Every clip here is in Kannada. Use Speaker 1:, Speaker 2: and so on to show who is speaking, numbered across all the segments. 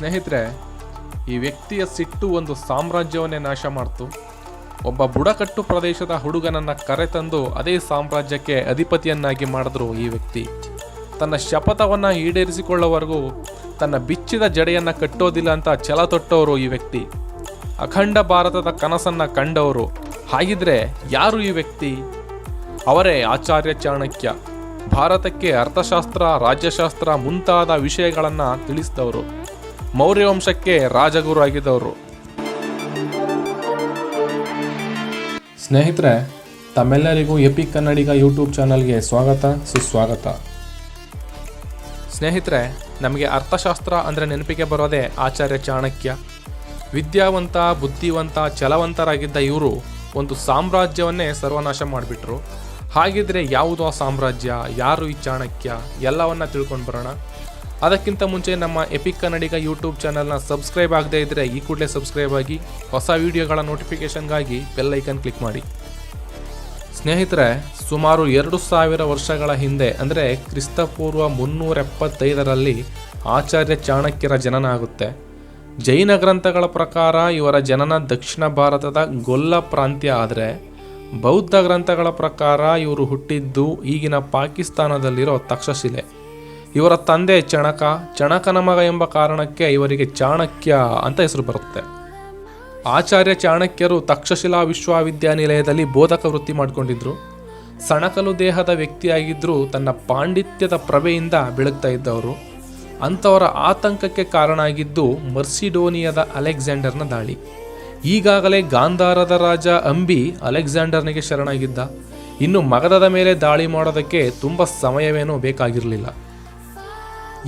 Speaker 1: ಸ್ನೇಹಿತರೆ, ಈ ವ್ಯಕ್ತಿಯ ಸಿಟ್ಟು ಒಂದು ಸಾಮ್ರಾಜ್ಯವನ್ನೇ ನಾಶ ಮಾಡ್ತು. ಒಬ್ಬ ಬುಡಕಟ್ಟು ಪ್ರದೇಶದ ಹುಡುಗನನ್ನು ಕರೆತಂದು ಅದೇ ಸಾಮ್ರಾಜ್ಯಕ್ಕೆ ಅಧಿಪತಿಯನ್ನಾಗಿ ಮಾಡಿದ್ರು ಈ ವ್ಯಕ್ತಿ. ತನ್ನ ಶಪಥವನ್ನು ಈಡೇರಿಸಿಕೊಳ್ಳೋವರೆಗೂ ತನ್ನ ಬಿಚ್ಚಿದ ಜಡೆಯನ್ನು ಕಟ್ಟೋದಿಲ್ಲ ಅಂತ ಛಲ ತೊಟ್ಟವರು ಈ ವ್ಯಕ್ತಿ. ಅಖಂಡ ಭಾರತದ ಕನಸನ್ನು ಕಂಡವರು ಹಾಗಿದ್ರೆ ಯಾರು ಈ ವ್ಯಕ್ತಿ? ಅವರೇ ಆಚಾರ್ಯ ಚಾಣಕ್ಯ. ಭಾರತಕ್ಕೆ ಅರ್ಥಶಾಸ್ತ್ರ, ರಾಜ್ಯಶಾಸ್ತ್ರ ಮುಂತಾದ ವಿಷಯಗಳನ್ನು ತಿಳಿಸಿದವರು. ಮೌರ್ಯ ವಂಶಕ್ಕೆ ರಾಜಗುರು ಆಗಿದ್ದವರು. ಸ್ನೇಹಿತರೆ, ತಮ್ಮೆಲ್ಲರಿಗೂ ಎಪಿ ಕನ್ನಡಿಗ ಯೂಟ್ಯೂಬ್ ಚಾನಲ್ಗೆ ಸ್ವಾಗತ, ಸುಸ್ವಾಗತ. ಸ್ನೇಹಿತರೆ, ನಮಗೆ ಅರ್ಥಶಾಸ್ತ್ರ ಅಂದರೆ ನೆನಪಿಗೆ ಬರೋದೇ ಆಚಾರ್ಯ ಚಾಣಕ್ಯ. ವಿದ್ಯಾವಂತ, ಬುದ್ಧಿವಂತ ಛಲವಂತರಾಗಿದ್ದ ಇವರು ಒಂದು ಸಾಮ್ರಾಜ್ಯವನ್ನೇ ಸರ್ವನಾಶ ಮಾಡಿಬಿಟ್ರು. ಹಾಗಿದ್ರೆ ಯಾವುದು ಆ ಸಾಮ್ರಾಜ್ಯ? ಯಾರು ಈ ಚಾಣಕ್ಯ? ಎಲ್ಲವನ್ನ ತಿಳ್ಕೊಂಡು ಬರೋಣ. ಅದಕ್ಕಿಂತ ಮುಂಚೆ ನಮ್ಮ ಎಪಿಕ್ ಕನ್ನಡಿಗ ಯೂಟ್ಯೂಬ್ ಚಾನಲ್ನ ಸಬ್ಸ್ಕ್ರೈಬ್ ಆಗದೇ ಇದ್ದರೆ ಈ ಕೂಡಲೇ ಸಬ್ಸ್ಕ್ರೈಬ್ ಆಗಿ ಹೊಸ ವಿಡಿಯೋಗಳ ನೋಟಿಫಿಕೇಷನ್ಗಾಗಿ ಬೆಲ್ಲೈಕನ್ ಕ್ಲಿಕ್ ಮಾಡಿ. ಸ್ನೇಹಿತರೆ, ಸುಮಾರು ಎರಡು ಸಾವಿರ ವರ್ಷಗಳ ಹಿಂದೆ, ಅಂದರೆ ಕ್ರಿಸ್ತಪೂರ್ವ ಮುನ್ನೂರ ಎಪ್ಪತ್ತೈದರಲ್ಲಿ ಆಚಾರ್ಯ ಚಾಣಕ್ಯರ ಜನನ ಆಗುತ್ತೆ ಜೈನ ಗ್ರಂಥಗಳ ಪ್ರಕಾರ ಇವರ ಜನನ ದಕ್ಷಿಣ ಭಾರತದ ಗೊಲ್ಲ ಪ್ರಾಂತ್ಯ ಆದರೆ, ಬೌದ್ಧ ಗ್ರಂಥಗಳ ಪ್ರಕಾರ ಇವರು ಹುಟ್ಟಿದ್ದು ಈಗಿನ ಪಾಕಿಸ್ತಾನದಲ್ಲಿರೋ ತಕ್ಷಶಿಲೆ. ಇವರ ತಂದೆ ಚಣಕ, ಚಣಕನ ಮಗ ಎಂಬ ಕಾರಣಕ್ಕೆ ಇವರಿಗೆ ಚಾಣಕ್ಯ ಅಂತ ಹೆಸರು ಬರುತ್ತೆ. ಆಚಾರ್ಯ ಚಾಣಕ್ಯರು ತಕ್ಷಶಿಲಾ ವಿಶ್ವವಿದ್ಯಾನಿಲಯದಲ್ಲಿ ಬೋಧಕ ವೃತ್ತಿ ಮಾಡಿಕೊಂಡಿದ್ರು. ಸಣಕಲು ದೇಹದ ವ್ಯಕ್ತಿಯಾಗಿದ್ದರೂ ತನ್ನ ಪಾಂಡಿತ್ಯದ ಪ್ರಭೆಯಿಂದ ಬೆಳಗ್ತಾ ಇದ್ದವರು. ಅಂಥವರ ಆತಂಕಕ್ಕೆ ಕಾರಣ ಆಗಿದ್ದು ಮರ್ಸಿಡೋನಿಯಾದ ಅಲೆಕ್ಸಾಂಡರ್ನ ದಾಳಿ. ಈಗಾಗಲೇ ಗಾಂಧಾರದ ರಾಜ ಅಂಬಿ ಅಲೆಕ್ಸಾಂಡರ್ನಿಗೆ ಶರಣಾಗಿದ್ದ. ಇನ್ನು ಮಗಧದ ಮೇಲೆ ದಾಳಿ ಮಾಡೋದಕ್ಕೆ ತುಂಬ ಸಮಯವೇನೂ ಬೇಕಾಗಿರಲಿಲ್ಲ.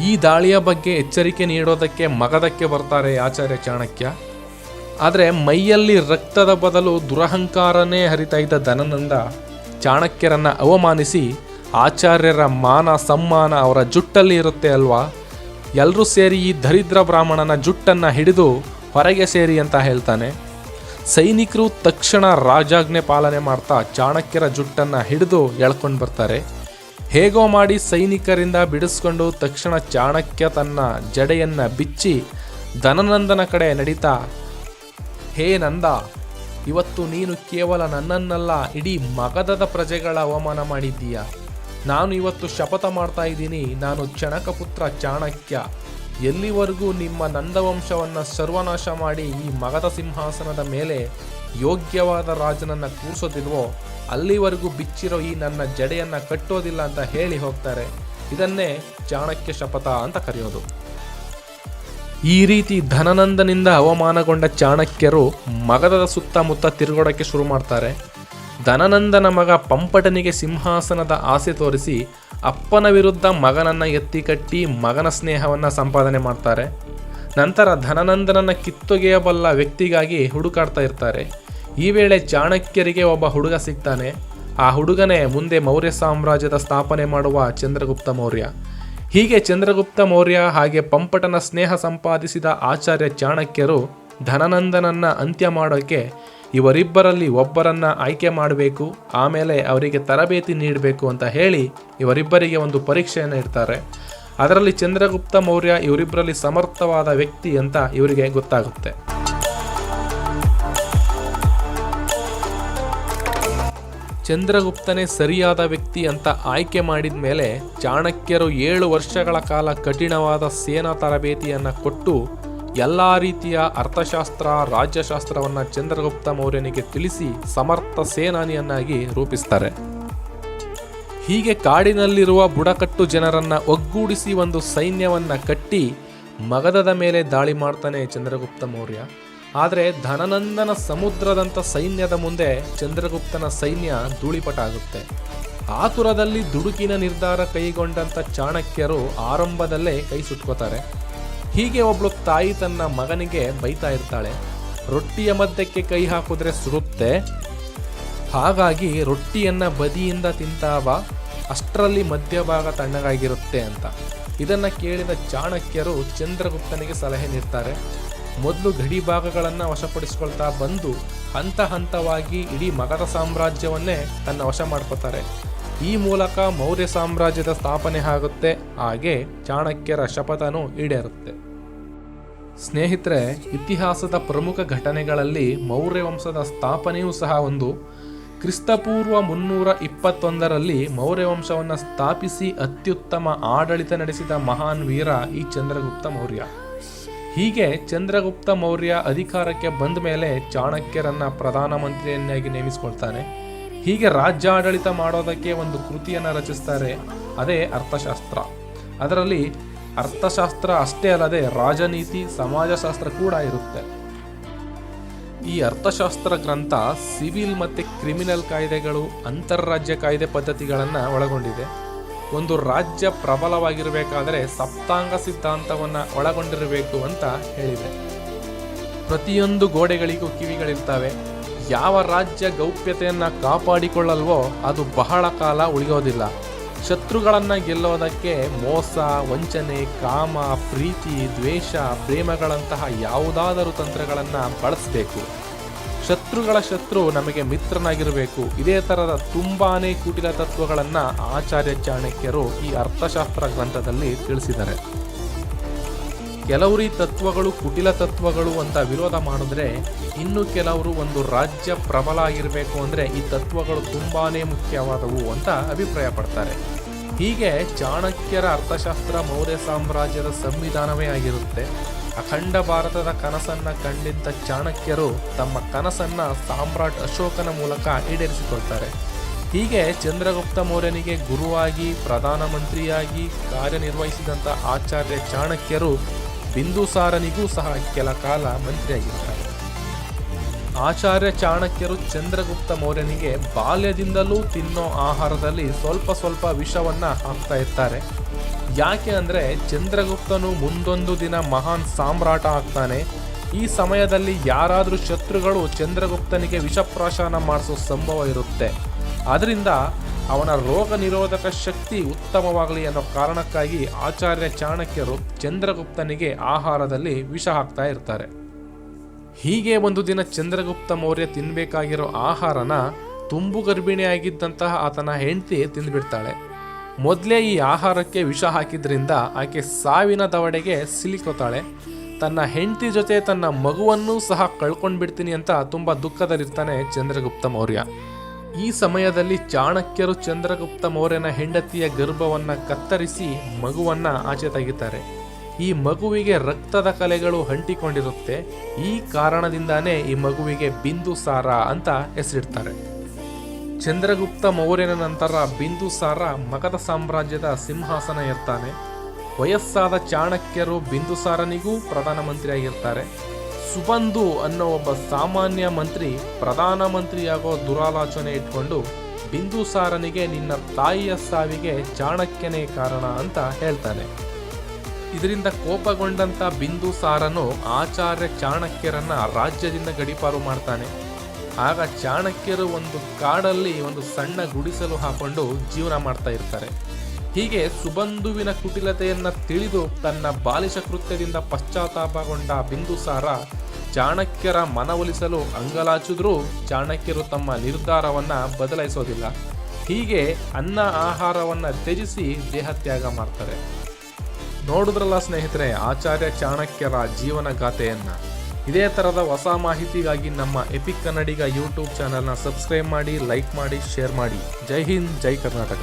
Speaker 1: ಈ ದಾಳಿಯ ಬಗ್ಗೆ ಎಚ್ಚರಿಕೆ ನೀಡೋದಕ್ಕೆ ಮಗದಕ್ಕೆ ಬರ್ತಾರೆ ಆಚಾರ್ಯ ಚಾಣಕ್ಯ. ಆದರೆ ಮೈಯಲ್ಲಿ ರಕ್ತದ ಬದಲು ದುರಹಂಕಾರನೇ ಹರಿತಾ ಇದ್ದ ಧನನಂದ ಚಾಣಕ್ಯರನ್ನು ಅವಮಾನಿಸಿ ಆಚಾರ್ಯರ ಮಾನ ಸಮ್ಮಾನ ಅವರ ಜುಟ್ಟಲ್ಲಿ ಇರುತ್ತೆ ಅಲ್ವಾ? ಎಲ್ಲರೂ ಸೇರಿ ಈ ದರಿದ್ರ ಬ್ರಾಹ್ಮಣನ ಜುಟ್ಟನ್ನು ಹಿಡಿದು ಹೊರಗೆ ಸೇರಿ ಅಂತ ಹೇಳ್ತಾನೆ. ಸೈನಿಕರು ತಕ್ಷಣ ರಾಜಾಜ್ಞೆ ಪಾಲನೆ ಮಾಡ್ತಾ ಚಾಣಕ್ಯರ ಜುಟ್ಟನ್ನು ಹಿಡಿದು ಎಳ್ಕೊಂಡು ಬರ್ತಾರೆ. ಹೇಗೋ ಮಾಡಿ ಸೈನಿಕರಿಂದ ಬಿಡಿಸ್ಕೊಂಡು ತಕ್ಷಣ ಚಾಣಕ್ಯ ತನ್ನ ಜಡೆಯನ್ನ ಬಿಚ್ಚಿ ಧನನಂದನ ಕಡೆ ನಡೀತಾ, ಹೇ ನಂದ, ಇವತ್ತು ನೀನು ಕೇವಲ ನನ್ನನ್ನಲ್ಲ, ಇಡೀ ಮಗಧದ ಪ್ರಜೆಗಳ ಅವಮಾನ ಮಾಡಿದ್ದೀಯ. ನಾನು ಇವತ್ತು ಶಪಥ ಮಾಡ್ತಾ ಇದ್ದೀನಿ, ನಾನು ಚಣಕಪುತ್ರ ಚಾಣಕ್ಯ. ಎಲ್ಲಿವರೆಗೂ ನಿಮ್ಮ ನಂದವಂಶವನ್ನು ಸರ್ವನಾಶ ಮಾಡಿ ಈ ಮಗದ ಸಿಂಹಾಸನದ ಮೇಲೆ ಯೋಗ್ಯವಾದ ರಾಜನನ್ನು ಕೂರಿಸೋದಿಲ್ವೋ, ಅಲ್ಲಿವರೆಗೂ ಬಿಚ್ಚಿರೋ ಈ ನನ್ನ ಜಡೆಯನ್ನು ಕಟ್ಟೋದಿಲ್ಲ ಅಂತ ಹೇಳಿ ಹೋಗ್ತಾರೆ. ಇದನ್ನೇ ಚಾಣಕ್ಯ ಶಪಥ ಅಂತ ಕರೆಯೋದು. ಈ ರೀತಿ ಧನನಂದನಿಂದ ಅವಮಾನಗೊಂಡ ಚಾಣಕ್ಯರು ಮಗಧದ ಸುತ್ತಮುತ್ತ ತಿರುಗೋಡಕ್ಕೆ ಶುರು ಮಾಡ್ತಾರೆ. ಧನನಂದನ ಮಗ ಪಂಪಟನಿಗೆ ಸಿಂಹಾಸನದ ಆಸೆ ತೋರಿಸಿ ಅಪ್ಪನ ವಿರುದ್ಧ ಮಗನನ್ನು ಎತ್ತಿ ಕಟ್ಟಿ ಮಗನ ಸ್ನೇಹವನ್ನು ಸಂಪಾದನೆ ಮಾಡ್ತಾರೆ. ನಂತರ ಧನನಂದನನ್ನ ಕಿತ್ತೊಗೆಯಬಲ್ಲ ವ್ಯಕ್ತಿಗಾಗಿ ಹುಡುಕಾಡ್ತಾ ಇರ್ತಾರೆ. ಈ ವೇಳೆ ಚಾಣಕ್ಯರಿಗೆ ಒಬ್ಬ ಹುಡುಗ ಸಿಗ್ತಾನೆ. ಆ ಹುಡುಗನೇ ಮುಂದೆ ಮೌರ್ಯ ಸಾಮ್ರಾಜ್ಯದ ಸ್ಥಾಪನೆ ಮಾಡುವ ಚಂದ್ರಗುಪ್ತ ಮೌರ್ಯ. ಹೀಗೆ ಚಂದ್ರಗುಪ್ತ ಮೌರ್ಯ ಹಾಗೆ ಪಂಪಟನ ಸ್ನೇಹ ಸಂಪಾದಿಸಿದ ಆಚಾರ್ಯ ಚಾಣಕ್ಯರು ಧನನಂದನನ್ನು ಅಂತ್ಯ ಮಾಡೋಕ್ಕೆ ಇವರಿಬ್ಬರಲ್ಲಿ ಒಬ್ಬರನ್ನ ಆಯ್ಕೆ ಮಾಡಬೇಕು, ಆಮೇಲೆ ಅವರಿಗೆ ತರಬೇತಿ ನೀಡಬೇಕು ಅಂತ ಹೇಳಿ ಇವರಿಬ್ಬರಿಗೆ ಒಂದು ಪರೀಕ್ಷೆಯನ್ನು ಇಡ್ತಾರೆ. ಅದರಲ್ಲಿ ಚಂದ್ರಗುಪ್ತ ಮೌರ್ಯ ಇವರಿಬ್ಬರಲ್ಲಿ ಸಮರ್ಥವಾದ ವ್ಯಕ್ತಿ ಅಂತ ಇವರಿಗೆ ಗೊತ್ತಾಗುತ್ತೆ. ಚಂದ್ರಗುಪ್ತನೇ ಸರಿಯಾದ ವ್ಯಕ್ತಿ ಅಂತ ಆಯ್ಕೆ ಮಾಡಿದ ಮೇಲೆ ಚಾಣಕ್ಯರು ಏಳು ವರ್ಷಗಳ ಕಾಲ ಕಠಿಣವಾದ ಸೇನಾ ತರಬೇತಿಯನ್ನು ಕೊಟ್ಟು ಎಲ್ಲ ರೀತಿಯ ಅರ್ಥಶಾಸ್ತ್ರ, ರಾಜ್ಯಶಾಸ್ತ್ರವನ್ನು ಚಂದ್ರಗುಪ್ತ ಮೌರ್ಯನಿಗೆ ತಿಳಿಸಿ ಸಮರ್ಥ ಸೇನಾನಿಯನ್ನಾಗಿ ರೂಪಿಸ್ತಾರೆ. ಹೀಗೆ ಕಾಡಿನಲ್ಲಿರುವ ಬುಡಕಟ್ಟು ಜನರನ್ನ ಒಗ್ಗೂಡಿಸಿ ಒಂದು ಸೈನ್ಯವನ್ನ ಕಟ್ಟಿ ಮಗಧದ ಮೇಲೆ ದಾಳಿ ಮಾಡ್ತಾನೆ ಚಂದ್ರಗುಪ್ತ ಮೌರ್ಯ. ಆದರೆ ಧನನಂದನ ಸಮುದ್ರದಂಥ ಸೈನ್ಯದ ಮುಂದೆ ಚಂದ್ರಗುಪ್ತನ ಸೈನ್ಯ ಧೂಳಿಪಟ ಆಗುತ್ತೆ. ಆತುರದಲ್ಲಿ ದುಡುಕಿನ ನಿರ್ಧಾರ ಕೈಗೊಂಡಂಥ ಚಾಣಕ್ಯರು ಆರಂಭದಲ್ಲೇ ಕೈ ಸುಟ್ಕೋತಾರೆ. ಹೀಗೆ ಒಬ್ಳು ತಾಯಿ ತನ್ನ ಮಗನಿಗೆ ಬೈತಾ ಇರ್ತಾಳೆ. ರೊಟ್ಟಿಯ ಮಧ್ಯಕ್ಕೆ ಕೈ ಹಾಕಿದ್ರೆ ಸುರುತ್ತೆ ಹಾಗಾಗಿ ರೊಟ್ಟಿಯನ್ನು ಬದಿಯಿಂದ ತಿಂತಾವ ಅಷ್ಟರಲ್ಲಿ ಮಧ್ಯಭಾಗ ತಣ್ಣಗಾಗಿರುತ್ತೆ ಅಂತ. ಇದನ್ನು ಕೇಳಿದ ಚಾಣಕ್ಯರು ಚಂದ್ರಗುಪ್ತನಿಗೆ ಸಲಹೆ ನೀಡ್ತಾರೆ. ಮೊದಲು ಗಡಿ ಭಾಗಗಳನ್ನು ವಶಪಡಿಸ್ಕೊಳ್ತಾ ಬಂದು ಹಂತ ಹಂತವಾಗಿ ಇಡೀ ಮಗಧ ಸಾಮ್ರಾಜ್ಯವನ್ನೇ ತನ್ನ ವಶ ಮಾಡ್ಕೋತಾರೆ. ಈ ಮೂಲಕ ಮೌರ್ಯ ಸಾಮ್ರಾಜ್ಯದ ಸ್ಥಾಪನೆ ಆಗುತ್ತೆ, ಹಾಗೆ ಚಾಣಕ್ಯರ ಶಪಥನೂ ಈಡೇರುತ್ತೆ. ಸ್ನೇಹಿತರೆ, ಇತಿಹಾಸದ ಪ್ರಮುಖ ಘಟನೆಗಳಲ್ಲಿ ಮೌರ್ಯ ವಂಶದ ಸ್ಥಾಪನೆಯೂ ಸಹ ಒಂದು. ಕ್ರಿಸ್ತಪೂರ್ವ ಮುನ್ನೂರ ಇಪ್ಪತ್ತೊಂದರಲ್ಲಿ ಮೌರ್ಯ ವಂಶವನ್ನು ಸ್ಥಾಪಿಸಿ ಅತ್ಯುತ್ತಮ ಆಡಳಿತ ನಡೆಸಿದ ಮಹಾನ್ ವೀರ ಈ ಚಂದ್ರಗುಪ್ತ ಮೌರ್ಯ. ಹೀಗೆ ಚಂದ್ರಗುಪ್ತ ಮೌರ್ಯ ಅಧಿಕಾರಕ್ಕೆ ಬಂದ ಮೇಲೆ ಚಾಣಕ್ಯರನ್ನ ಪ್ರಧಾನಮಂತ್ರಿಯನ್ನಾಗಿ ನೇಮಿಸಿಕೊಳ್ತಾನೆ. ಹೀಗೆ ರಾಜ್ಯ ಆಡಳಿತ ಮಾಡೋದಕ್ಕೆ ಒಂದು ಕೃತಿಯನ್ನು ರಚಿಸ್ತಾರೆ, ಅದೇ ಅರ್ಥಶಾಸ್ತ್ರ. ಅದರಲ್ಲಿ ಅರ್ಥಶಾಸ್ತ್ರ ಅಷ್ಟೇ ಅಲ್ಲದೆ ರಾಜನೀತಿ, ಸಮಾಜಶಾಸ್ತ್ರ ಕೂಡ ಇರುತ್ತೆ. ಈ ಅರ್ಥಶಾಸ್ತ್ರ ಗ್ರಂಥ ಸಿವಿಲ್ ಮತ್ತು ಕ್ರಿಮಿನಲ್ ಕಾಯ್ದೆಗಳು ಅಂತಾರಾಜ್ಯ ಕಾಯ್ದೆ ಪದ್ಧತಿಗಳನ್ನು ಒಳಗೊಂಡಿದೆ. ಒಂದು ರಾಜ್ಯ ಪ್ರಬಲವಾಗಿರಬೇಕಾದರೆ ಸಪ್ತಾಂಗ ಸಿದ್ಧಾಂತವನ್ನು ಒಳಗೊಂಡಿರಬೇಕು ಅಂತ ಹೇಳಿದೆ. ಪ್ರತಿಯೊಂದು ಗೋಡೆಗಳಿಗೂ ಕಿವಿಗಳಿರ್ತವೆ. ಯಾವ ರಾಜ್ಯ ಗೌಪ್ಯತೆಯನ್ನು ಕಾಪಾಡಿಕೊಳ್ಳಲ್ವೋ ಅದು ಬಹಳ ಕಾಲ ಉಳಿಯೋದಿಲ್ಲ. ಶತ್ರುಗಳನ್ನು ಗೆಲ್ಲೋದಕ್ಕೆ ಮೋಸ, ವಂಚನೆ, ಕಾಮ, ಪ್ರೀತಿ, ದ್ವೇಷ, ಪ್ರೇಮಗಳಂತಹ ಯಾವುದಾದರೂ ತಂತ್ರಗಳನ್ನು ಬಳಸಬೇಕು. ಶತ್ರುಗಳ ಶತ್ರು ನಮಗೆ ಮಿತ್ರನಾಗಿರಬೇಕು. ಇದೇ ಥರದ ತುಂಬಾ ಕುಟಿಲ ತತ್ವಗಳನ್ನು ಆಚಾರ್ಯ ಚಾಣಕ್ಯರು ಈ ಅರ್ಥಶಾಸ್ತ್ರ ಗ್ರಂಥದಲ್ಲಿ ತಿಳಿಸಿದ್ದಾರೆ. ಕೆಲವರು ಈ ತತ್ವಗಳು ಕುಟಿಲ ತತ್ವಗಳು ಅಂತ ವಿರೋಧ ಮಾಡಿದ್ರೆ ಇನ್ನು ಕೆಲವರು ಒಂದು ರಾಜ್ಯ ಪ್ರಬಲ ಆಗಿರಬೇಕು ಅಂದರೆ ಈ ತತ್ವಗಳು ತುಂಬಾನೇ ಮುಖ್ಯವಾದವು ಅಂತ ಅಭಿಪ್ರಾಯ ಪಡ್ತಾರೆ ಹೀಗೆ ಚಾಣಕ್ಯರ ಅರ್ಥಶಾಸ್ತ್ರ ಮೌರ್ಯ ಸಾಮ್ರಾಜ್ಯದ ಸಂವಿಧಾನವೇ ಆಗಿರುತ್ತೆ. ಅಖಂಡ ಭಾರತದ ಕನಸನ್ನ ಕಂಡಿದ್ದ ಚಾಣಕ್ಯರು ತಮ್ಮ ಕನಸನ್ನ ಸಾಮ್ರಾಟ್ ಅಶೋಕನ ಮೂಲಕ ಈಡೇರಿಸಿಕೊಳ್ತಾರೆ. ಹೀಗೆ ಚಂದ್ರಗುಪ್ತ ಮೌರ್ಯನಿಗೆ ಗುರುವಾಗಿ, ಪ್ರಧಾನಮಂತ್ರಿಯಾಗಿ ಕಾರ್ಯನಿರ್ವಹಿಸಿದಂಥ ಆಚಾರ್ಯ ಚಾಣಕ್ಯರು ಬಿಂದುಸಾರನಿಗೂ ಸಹ ಕೆಲ ಕಾಲ ಮಂತ್ರಿಯಾಗಿದ್ದಾರೆ ಆಚಾರ್ಯ ಚಾಣಕ್ಯರು ಚಂದ್ರಗುಪ್ತ ಮೌರ್ಯನಿಗೆ ಬಾಲ್ಯದಿಂದಲೂ ತಿನ್ನೋ ಆಹಾರದಲ್ಲಿ ಸ್ವಲ್ಪ ಸ್ವಲ್ಪ ವಿಷವನ್ನ ಹಾಕ್ತಾ ಇರ್ತಾರೆ. ಯಾಕೆ ಅಂದರೆ ಚಂದ್ರಗುಪ್ತನು ಮುಂದೊಂದು ದಿನ ಮಹಾನ್ ಸಾಮ್ರಾಟ ಆಗ್ತಾನೆ. ಈ ಸಮಯದಲ್ಲಿ ಯಾರಾದರೂ ಶತ್ರುಗಳು ಚಂದ್ರಗುಪ್ತನಿಗೆ ವಿಷಪ್ರಾಶನ ಮಾಡಿಸೋ ಸಂಭವ ಇರುತ್ತೆ. ಅದರಿಂದ ಅವನ ರೋಗ ನಿರೋಧಕ ಶಕ್ತಿ ಉತ್ತಮವಾಗಲಿ ಅನ್ನೋ ಕಾರಣಕ್ಕಾಗಿ ಆಚಾರ್ಯ ಚಾಣಕ್ಯರು ಚಂದ್ರಗುಪ್ತನಿಗೆ ಆಹಾರದಲ್ಲಿ ವಿಷ ಹಾಕ್ತಾ ಇರ್ತಾರೆ. ಹೀಗೆ ಒಂದು ದಿನ ಚಂದ್ರಗುಪ್ತ ಮೌರ್ಯ ತಿನ್ನಬೇಕಾಗಿರೋ ಆಹಾರನ ತುಂಬು ಗರ್ಭಿಣಿಯಾಗಿದ್ದಂತಹ ಆತನ ಹೆಂಡತಿ ತಿಂದುಬಿಡ್ತಾಳೆ. ಮೊದಲೇ ಈ ಆಹಾರಕ್ಕೆ ವಿಷ ಹಾಕಿದ್ರಿಂದ ಆಕೆ ಸಾವಿನ ದವಡೆಗೆ ಸಿಲುಕೋತಾಳೆ. ತನ್ನ ಹೆಂಡತಿ ಜೊತೆ ತನ್ನ ಮಗುವನ್ನೂ ಸಹ ಕಳ್ಕೊಂಡ್ಬಿಡ್ತೀನಿ ಅಂತ ತುಂಬ ದುಃಖದಲ್ಲಿರ್ತಾನೆ ಚಂದ್ರಗುಪ್ತ ಮೌರ್ಯ. ಈ ಸಮಯದಲ್ಲಿ ಚಾಣಕ್ಯರು ಚಂದ್ರಗುಪ್ತ ಮೌರ್ಯನ ಹೆಂಡತಿಯ ಗರ್ಭವನ್ನ ಕತ್ತರಿಸಿ ಮಗುವನ್ನ ಆಚೆ ತೆಗಿತಾರೆ ಈ ಮಗುವಿಗೆ ರಕ್ತದ ಕಲೆಗಳು ಅಂಟಿಕೊಂಡಿರುತ್ತೆ ಈ ಕಾರಣದಿಂದಾನೇ ಈ ಮಗುವಿಗೆ ಬಿಂದುಸಾರ ಅಂತ ಹೆಸರಿಡ್ತಾರೆ. ಚಂದ್ರಗುಪ್ತ ಮೌರ್ಯನ ನಂತರ ಬಿಂದುಸಾರ ಮಗಧ ಸಾಮ್ರಾಜ್ಯದ ಸಿಂಹಾಸನ ಇರ್ತಾನೆ ವಯಸ್ಸಾದ ಚಾಣಕ್ಯರು ಬಿಂದುಸಾರನಿಗೂ ಪ್ರಧಾನಮಂತ್ರಿಯಾಗಿರ್ತಾರೆ. ಸುಬಂಧು ಅನ್ನೋ ಒಬ್ಬ ಸಾಮಾನ್ಯ ಮಂತ್ರಿ ಪ್ರಧಾನಮಂತ್ರಿಯಾಗೋ ದುರಾಲೋಚನೆ ಇಟ್ಕೊಂಡು ಬಿಂದುಸಾರನಿಗೆ ನಿನ್ನ ತಾಯಿಯ ಸಾವಿಗೆ ಚಾಣಕ್ಯನೇ ಕಾರಣ ಅಂತ ಹೇಳ್ತಾನೆ. ಇದರಿಂದ ಕೋಪಗೊಂಡಂತ ಬಿಂದುಸಾರನು ಆಚಾರ್ಯ ಚಾಣಕ್ಯರನ್ನ ರಾಜ್ಯದಿಂದ ಗಡಿಪಾರು ಮಾಡ್ತಾನೆ. ಆಗ ಚಾಣಕ್ಯರು ಒಂದು ಕಾಡಲ್ಲಿ ಒಂದು ಸಣ್ಣ ಗುಡಿಸಲು ಹಾಕೊಂಡು ಜೀವನ ಮಾಡ್ತಾ ಇರ್ತಾರೆ. ಹೀಗೆ ಸುಬಂಧುವಿನ ಕುಟಿಲತೆಯನ್ನು ತಿಳಿದು ತನ್ನ ಬಾಲಿಶ ಕೃತ್ಯದಿಂದ ಪಶ್ಚಾತ್ತಾಪಗೊಂಡ ಬಿಂದುಸಾರ ಚಾಣಕ್ಯರ ಮನವೊಲಿಸಲು ಅಂಗಲಾಚಿದ್ರೂ ಚಾಣಕ್ಯರು ತಮ್ಮ ನಿರ್ಧಾರವನ್ನು ಬದಲಾಯಿಸೋದಿಲ್ಲ. ಹೀಗೆ ಅನ್ನ ಆಹಾರವನ್ನು ತ್ಯಜಿಸಿ ದೇಹತ್ಯಾಗ ಮಾಡ್ತಾರೆ. ನೋಡಿದ್ರಲ್ಲ ಸ್ನೇಹಿತರೆ, ಆಚಾರ್ಯ ಚಾಣಕ್ಯರ ಜೀವನ ಗಾಥೆಯನ್ನು. ಇದೇ ಥರದ ಹೊಸ ಮಾಹಿತಿಗಾಗಿ ನಮ್ಮ ಎಪಿಕ್ ಕನ್ನಡಿಗ ಯೂಟ್ಯೂಬ್ ಚಾನಲ್ನ ಸಬ್ಸ್ಕ್ರೈಬ್ ಮಾಡಿ ಲೈಕ್ ಮಾಡಿ ಶೇರ್ ಮಾಡಿ. ಜೈ ಹಿಂದ್, ಜೈ ಕರ್ನಾಟಕ.